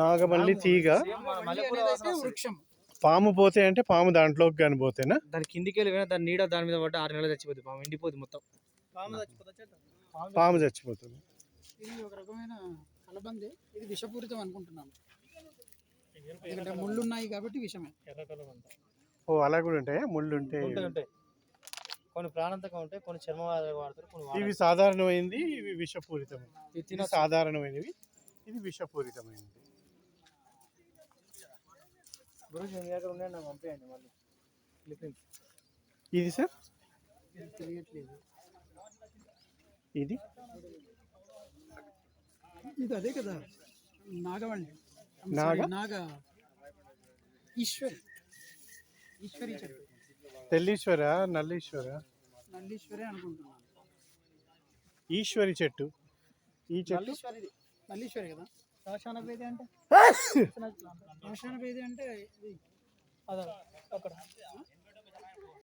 నాగమల్లి తీగ. పాము పోతే అంటే పాము దాంట్లోకి కానీ పోతేనా? దాని కిందికి వెళ్ళి దాని నీడ దాని మీద పట్టి ఆరు నెలలు చచ్చిపోతుంది పాము ఎండిపోతుంది మొత్తం. పాము చచ్చిపోతుంది. ఇది ఒక రకమైన కలబంది. ఇది విషపూరితం అనుకుంటున్నాను. ఎందుకంటే ముళ్ళు ఉన్నాయి కాబట్టి విషమే. ఓ అలా కూడా ఉంటాయా? ముళ్ళు ఉంటే ఉంటాయి ఉంటాయి. కొన్ని ప్రాణాంతకం ఉంటాయి కొన్ని చర్మ వాడతారు కొన్ని ఇవి. సాధారణమైంది ఇవి విషపూరితం తినొచ్చు. సాధారణమైనవి ఇది విషపూరితమైనది దగ్గర నాకు పంపేయండి మళ్ళీ. క్లిప్పింగ్స్. ఇది సార్? ఇది తెలియట్లేదు. ఇది? ఇది అదే కదా. నాగవల్లి. I'm నాగ? నాగ. ఈశ్వరి. ఈశ్వరి చెట్టు తెల్లీశ్వర నల్లీశ్వర? నల్లీశ్వరి అనుకుంటున్నాను. ఈశ్వరి చెట్టు. ఈ చెట్టు? నల్లీశ్వరి కదా. శ్మశాన భేది అంటే? శ్మశాన భేది అంటే అదే అక్కడ.